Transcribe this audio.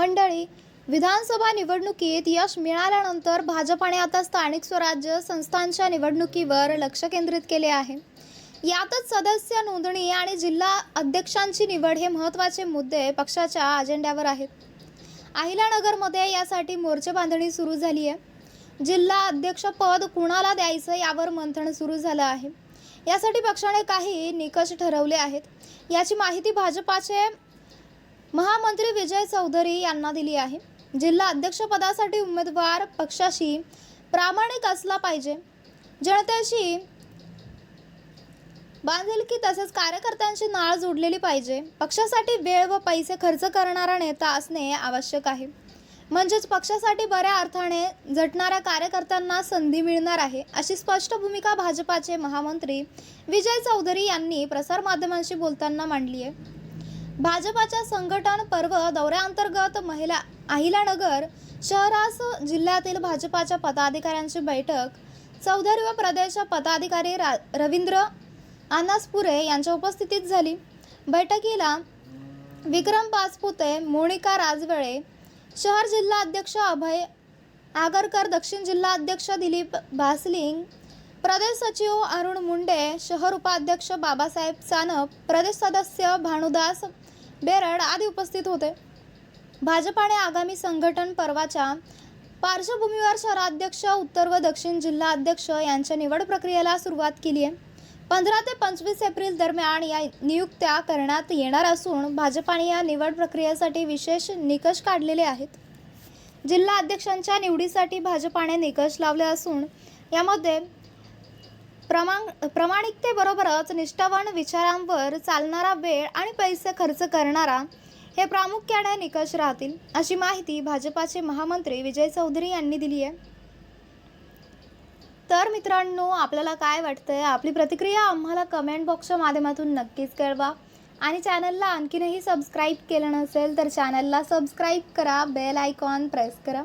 मंडळी विधानसभा निवडणुकीत यश मिळाल्यानंतर भाजपाने आता स्थानिक स्वराज्य संस्थांच्या निवडणुकीवर लक्ष केंद्रित केले आहे. यातच सदस्य नोंदणी आणि जिल्हा अध्यक्षांची निवड हे महत्त्वाचे मुद्दे पक्षाच्या अजेंड्यावर आहेत. अहिलानगरमध्ये यासाठी मोर्चे बांधणी सुरू झाली आहे. जिल्हा अध्यक्षपद कुणाला द्यायचं यावर मंथन सुरू झालं आहे. यासाठी पक्षाने काही निकष ठरवले आहेत. याची माहिती भाजपाचे महामंत्री विजय चौधरी यांना दिली आहे. जिल्हा अध्यक्षपदासाठी उमेदवार पक्षाशी प्रामाणिक असला पाहिजे. जनतेशी बांधिलकी तसेच कार्यकर्त्यांची नाळ जोडलेली पाहिजे. पक्षासाठी वेळ व पैसे खर्च करणारा नेता असणे आवश्यक आहे. म्हणजेच पक्षासाठी बऱ्या अर्थाने झटणाऱ्या कार्यकर्त्यांना संधी मिळणार आहे अशी स्पष्ट भूमिका भाजपाचे महामंत्री विजय चौधरी यांनी प्रसारमाध्यमांशी बोलताना मांडली आहे. भाजपाच्या संघटन पर्व दौऱ्याअंतर्गत महिला अहिलानगर शहरास जिल्ह्यातील भाजपाच्या पदाधिकाऱ्यांची बैठक. चौधरी व प्रदेश पदाधिकारी रा रवींद्र आनासपुरे यांच्या उपस्थितीत झाली. बैठकीला विक्रम पाचपुते मोनिका राजवळे शहर जिल्हा अध्यक्ष अभय आगरकर दक्षिण जिल्हा अध्यक्ष दिलीप भासलिंग प्रदेश सचिव अरुण मुंडे शहर उपाध्यक्ष बाबासाहेब सानप प्रदेश सदस्य भानुदास बेरड आदी उपस्थित होते. भाजपाने आगामी संघटन पर्वाच्या पार्श्वभूमीवर शहराध्यक्ष उत्तर व दक्षिण जिल्हा अध्यक्ष यांच्या निवड प्रक्रियेला सुरुवात केली आहे. पंधरा ते पंचवीस एप्रिल दरम्यान या नियुक्त्या करण्यात येणार असून भाजपाने या निवड प्रक्रियेसाठी विशेष निकष काढलेले आहेत. जिल्हा अध्यक्षांच्या निवडीसाठी भाजपाने निकष लावले असून यामध्ये प्रमाण प्रामाणिकतेबरोबरच निष्ठावान विचारांवर चालणारा वेळ आणि पैसे खर्च करणारा हे प्रामुख्याने निकष राहतील अशी माहिती भाजपाचे महामंत्री विजय चौधरी यांनी दिली आहे. तर मित्रांनो आपल्याला काय वाटतंय? आपली प्रतिक्रिया आम्हाला कमेंट बॉक्सच्या माध्यमातून नक्कीच कळवा. आणि चॅनलला आणखीनही सबस्क्राईब केलं नसेल तर चॅनलला सबस्क्राईब करा बेल आयकॉन प्रेस करा.